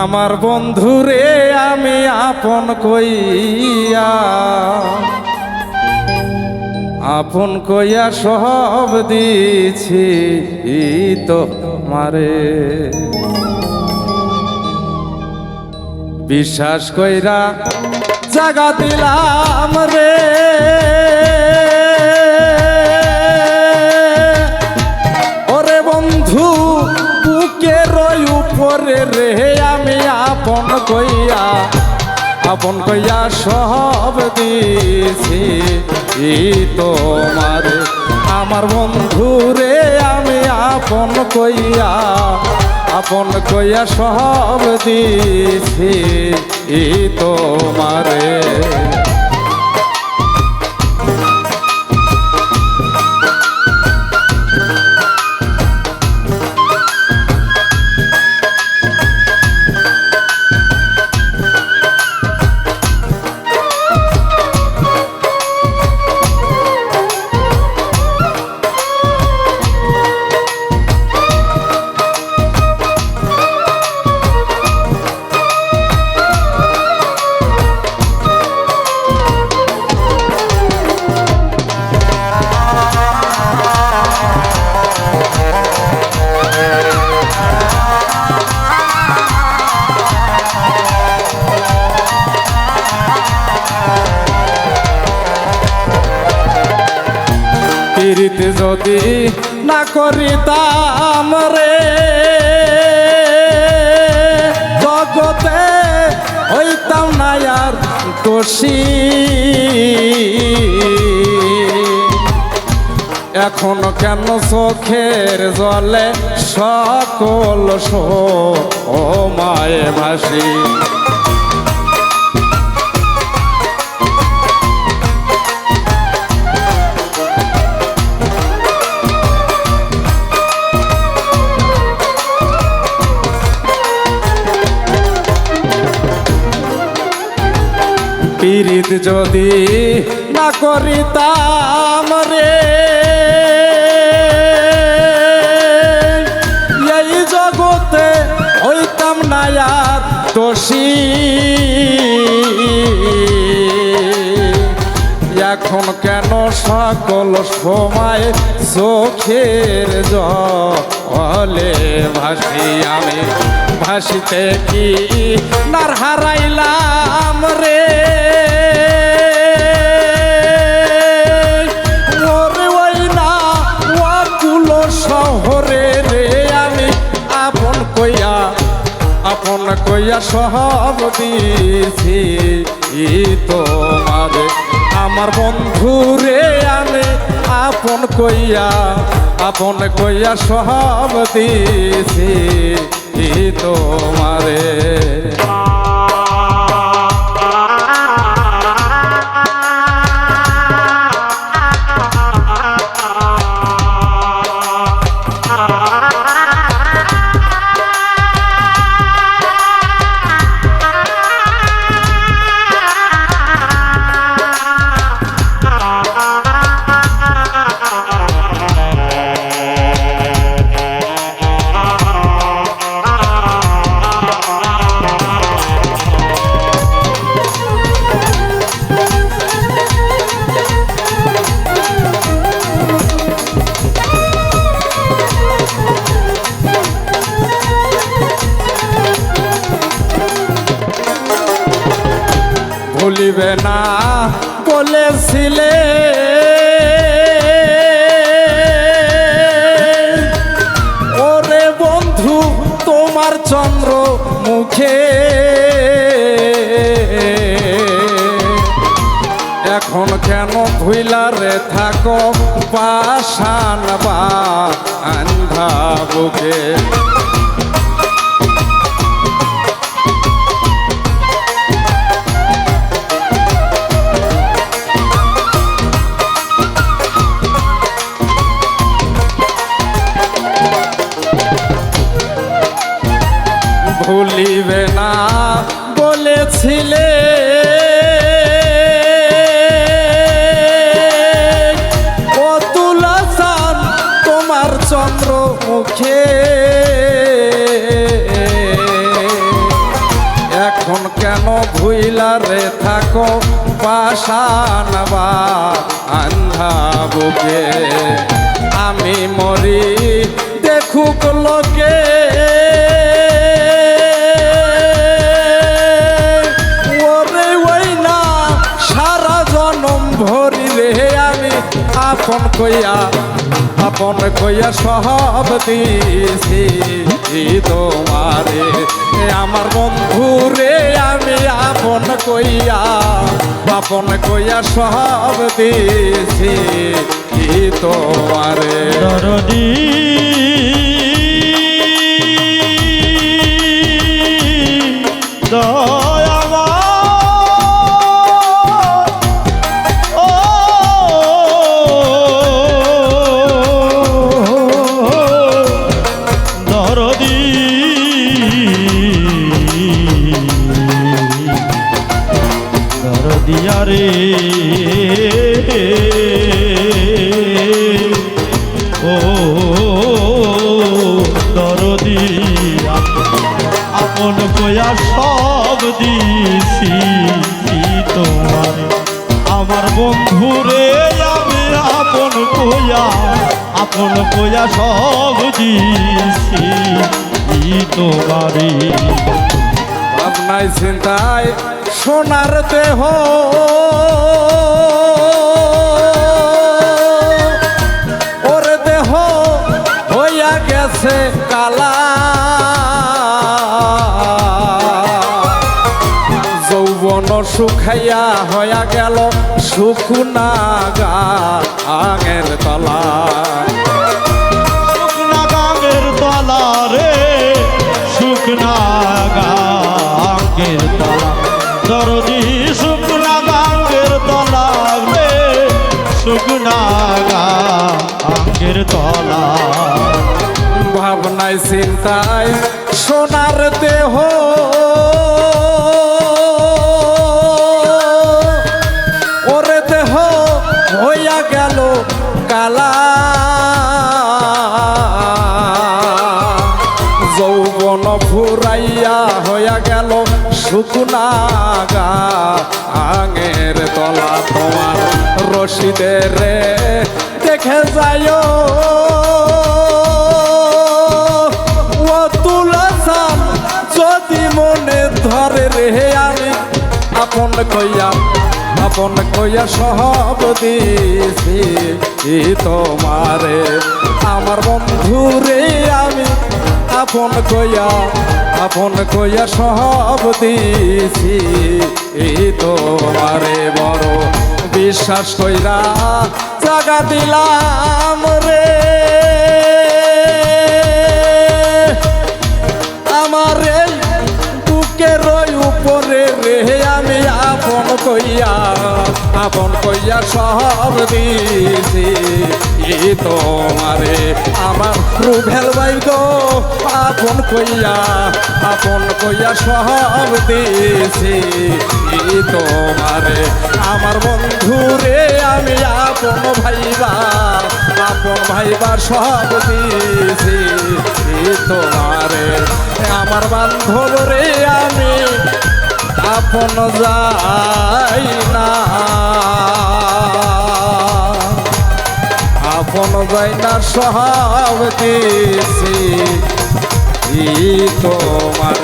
আমার বন্ধুরে, আমি আপন কইয়া আপন কইয়া সব দিছি তো মারে। বিশ্বাস কইরা জাগা দিলাম রে। উপরে রে, আমি আপন কইয়া আপন কইয়া সব দিছি ই তোমার, আমার বন্ধু রে, আমি আপন কইয়া আপন কইয়া সব দিছি ই তোমারে। পীড়িত যদি না করিতাম রে। জগতে হইতাম না আর দোষী। এখন কেন চোখের জলে সকল সো ও মায়ে ভাসি? পীড়িত যদি না করিতাম রে। এই জগতে হইতাম না দোষী। এখন কেন সকল সময় চোখের জলে ভাসি আমি? ভাসিতে কি নার হারাইলাম রে? সব দিয়েছি তোমার। আমার বন্ধুরে আনে আপন কইয়া আপন কইয়া সব দিছি ই তোমারে। ভুলিবে না বলেছিলে ওরে বন্ধু, তোমার চন্দ্র মুখে। এখন কেন ভুইলারে থাকো পাশান বা আন্ধা বুকে? আছে। এখন কেন ভুইলা রে থাকো? পাশানবা আন্ধা বুকে আপন কইয়া সব দিছি তোমারে। আমার বন্ধু রে, আমি আপন কইয়া আপন কইয়া সব দিছি তোমারে। দরদি দরদি দরদিয়া রে ও দরদিয়া আপন কয়া সব দিছি তোমার? আমার বন্ধুরে আমি আপন কয়া আপন কোয়া সব দিছি তোমারে ভাবনায় চিন্তায় সোনার দেহ। ওর দেহ হইয়া গেছে কালা। শুখাইয়া হইয়া গেল শুকুনা গা আগের তলা। শুকনা গাঙ্গের তলা রে শুকনা গাঙ্গের তলা। দরদি শুকনা গাঙ্গের তলা রে শুকনা গাঙ্গের তলা। ভাবনায় চিন্তায় সোনার দেহ কালা। যৌবন ফুরাইয়া হইয়া গেল শুকনা আঙের তলা তোমার রশিদের রে, দেখে যায় ও মনে ধরে রে, আমি আপন কইয়া আপন কইয়া সব দিছি তোমারে? আমার বন্ধু রে আমি আপন কইয়া আপন কইয়া সব দিছি তোমারে? বড় বিশ্বাস কইরা জাগা দিলাম রে। আমার বুকের উপরে রে আপন কইয়া আপন কইয়া সব দিছি। ই তোমারে আমার রুভেল ভাই গো, আপন কইয়া আপন কইয়া সব দিছি। ই তোমারে আমার বন্ধু রে, আমি আপন ভাইবা আপন ভাইবার সব দিছি। তোমারে আমার বান্ধব রে, আমি আপন যাই না। আপন যাই না সহাব দিছি তোমার